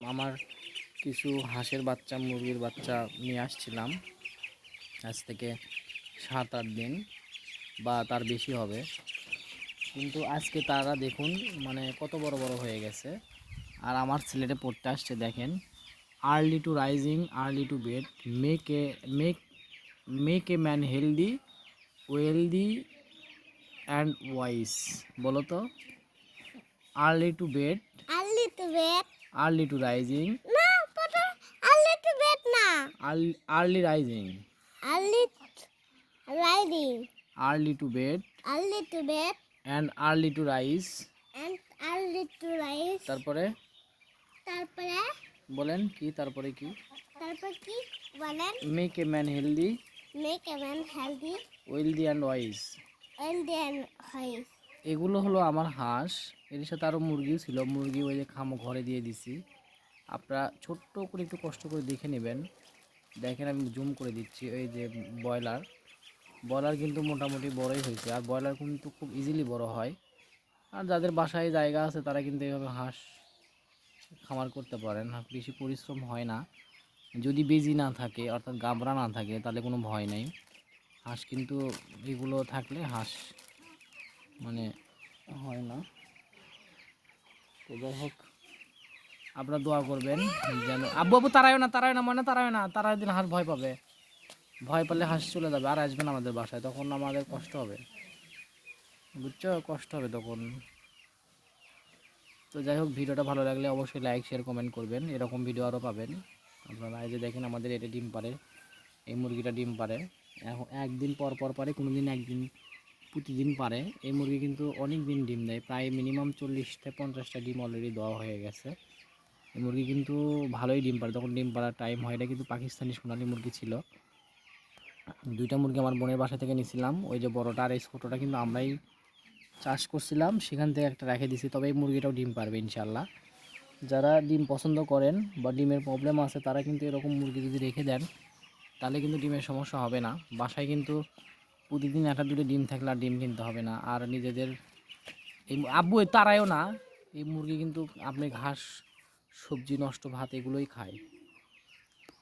আমার কিছু হাঁসের বাচ্চা, মুরগির বাচ্চা নিয়ে আসছিলাম। আজ থেকে সাত আট দিন বা তার বেশি হবে। কিন্তু আজকে তারা দেখুন মানে কত বড় বড় হয়ে গেছে। আর আমার ছেলেটা পড়তে আসছে, দেখেন। Early to rising early to bed make a make make a man healthy wealthy and wise বলো তো? Early to bed early to bed early to rising না পটা আর্লি টু বেড না। Early rising early riding early to bed early to bed and early to rise and early to rise তারপরে? তারপরে? বলেন কি তারপরে কি? তারপর কি? বলেন। Make a man healthy make a man healthy wealthy and wise healthy and wise এগুলো হলো আমার হাঁস এর সাথে আরও মুরগিও ছিল। মুরগি ওই যে খামো ঘরে দিয়ে দিছি। আপনারা ছোট্ট করে একটু কষ্ট করে দেখে নেবেন। দেখেন আমি জুম করে দিচ্ছি এই যে ব্রয়লার। ব্রয়লার কিন্তু মোটামুটি বড়ই হয়েছে। আর ব্রয়লার কিন্তু খুব ইজিলি বড় হয়। আর যাদের বাসায় জায়গা আছে, তারা কিন্তু এইভাবে হাঁস খামার করতে পারেন। বেশি পরিশ্রম হয় না। যদি বেজি না থাকে, অর্থাৎ গাবড়া না থাকে, তাহলে কোনো ভয় নেই। হাঁস কিন্তু এগুলো থাকলে হাঁস মানে হয় না। তো যাই হোক, আপনারা দোয়া করবেন যেন আব্বু আব্বু তারাও না তারাও না মানে তারাও না তারা দিন হাঁস ভয় পাবে। ভয় পেলে হাঁস চলে যাবে, আর আসবে না আমাদের বাসায়, তখন আমাদের কষ্ট হবে। বুঝছ? কষ্ট হবে তখন। তো যাই হোক, ভিডিওটা ভালো লাগলে অবশ্যই লাইক শেয়ার কমেন্ট করবেন। এরকম ভিডিও আরও পাবেন। আপনারা এই যে দেখেন আমাদের এটা ডিম পারে এই মুরগিটা ডিম পারে এখন একদিন পর পর পারে কোনো দিন একদিন প্রতিদিন পারে। এই মুরগি কিন্তু অনেক দিন ডিম দেয়। প্রায় মিনিমাম চল্লিশটা পঞ্চাশটা ডিম অলরেডি দেওয়া হয়ে গেছে। এই মুরগি কিন্তু ভালোই ডিম পারে। তখন ডিম পাড়ার টাইম হয়, এটা কিন্তু পাকিস্তানি সোনালি মুরগি ছিল। দুইটা মুরগি আমার বোনের বাসা থেকে নিয়েছিলাম ওই যে বড়টা আর এই ছোটোটা কিন্তু আমরাই চাষ করছিলাম। সেখান থেকে একটা রেখে দিছি। তবে এই মুরগিটাও ডিম পারবে ইনশাল্লাহ যারা ডিম পছন্দ করেন বা ডিমের প্রবলেম আছে, তারা কিন্তু এরকম মুরগি যদি রেখে দেন, তাহলে কিন্তু ডিমের সমস্যা হবে না। বাসায় কিন্তু প্রতিদিন একটা দুটো ডিম থাকলে আর ডিম কিনতে হবে না। আর নিজেদের এই আব্বু তারাইও না, এই মুরগি কিন্তু আপনি ঘাস, সবজি নষ্ট, ভাত এগুলোই খায়।